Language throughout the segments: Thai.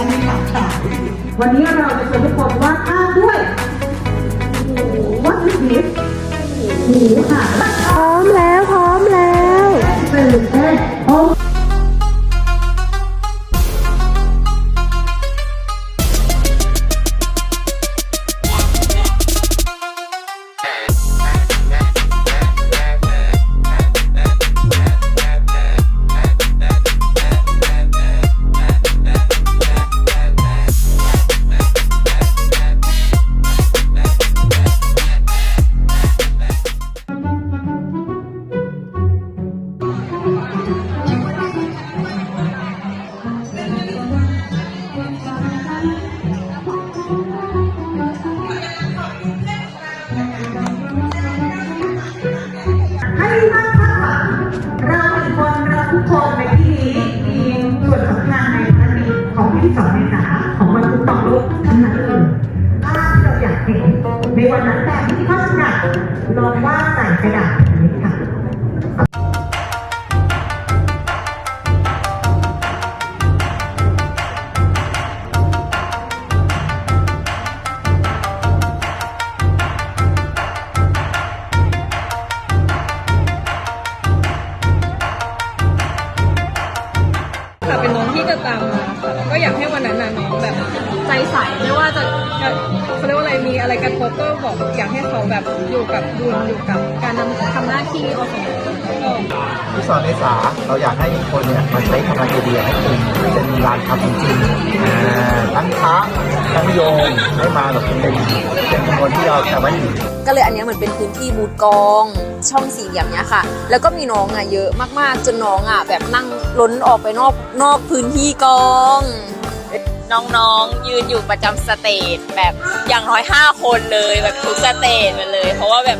เจเนอเรชันที่ต่างๆวันนี้เราจะชวนทุกคนวาดภาพด้วยวัตถุดิบหูค่ะพร้อมแล้วพร้อมแล้วตื่นเต้นโอ้ วันนั้นแบบที่ข้อจำกัดลองว่าใส่กระดาษแบบนี้ค่ะค่ะเป็นน้องที่จะตามมาค่ะก็อยากให้วันนั้นน่ะน้องแบบ ใจใสไม่ว่าจะเขาเรียกว่าอะไรมีอะไรกระทบก็บอกอยากให้เขาแบบอยู่กับบุญอยู่กับการทำทำหน้าที่อสมที่สอนในสาเราอยากให้คนเนี่ยมาใช้คำว่าเดียให้เป็นเป็นลานทำจริงๆอ่าทั้งพระทั้งโยมให้มาแบบเป็นเป็นคนที่เราแต่ว่าอยู่ก็เลยอันเนี้ยเหมือนเป็นพื้นที่บูธกองช่องสี่เหลี่ยมเนี้ยค่ะ แล้วก็มีน้องอะเยอะมากๆ จนน้องอะแบบนั่งล้นออกไปนอกนอกพื้นที่กอง น้องๆ ยืนอยู่ประจำสเตจแบบอย่างน้อย 5 คนเลยแบบทุกสเตจมาเลย เพราะว่าแบบ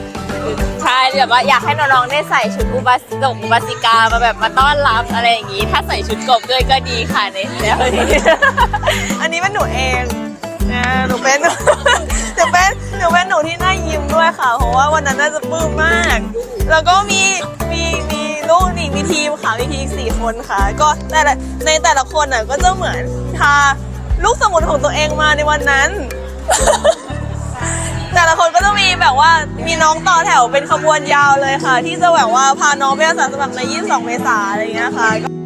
ใช่แบบว่าอยากให้น้องๆได้ใส่ชุดอุบาสกอุบาสิกามาแบบมาต้อนรับอะไรอย่างนี้ ถ้าใส่ชุดกบด้วยก็ดีค่ะในแล้วนี้อันนี้เป็นหนูเองนะหนูเป็นหนูเป็นหนูเป็นหนูที่น่ายิ้มด้วยค่ะ เพราะว่าวันนั้นน่าจะปลื้มมาก แล้วก็มีมีมีลูกนี่มีทีมค่ะมีทีมอีกสี่คนค่ะ ก็แต่ละในแต่ละคนน่ะก็จะเหมือนพา ลูกสมุนของตัวเองมาในวันนั้น แต่ละคนก็จะมีแบบว่ามีน้องต่อแถวเป็นขบวนยาวเลยค่ะ ที่จะแบบว่าพาน้องไปอาสาสมัครใน 22 เมษาอะไรอย่างเงี้ยค่ะ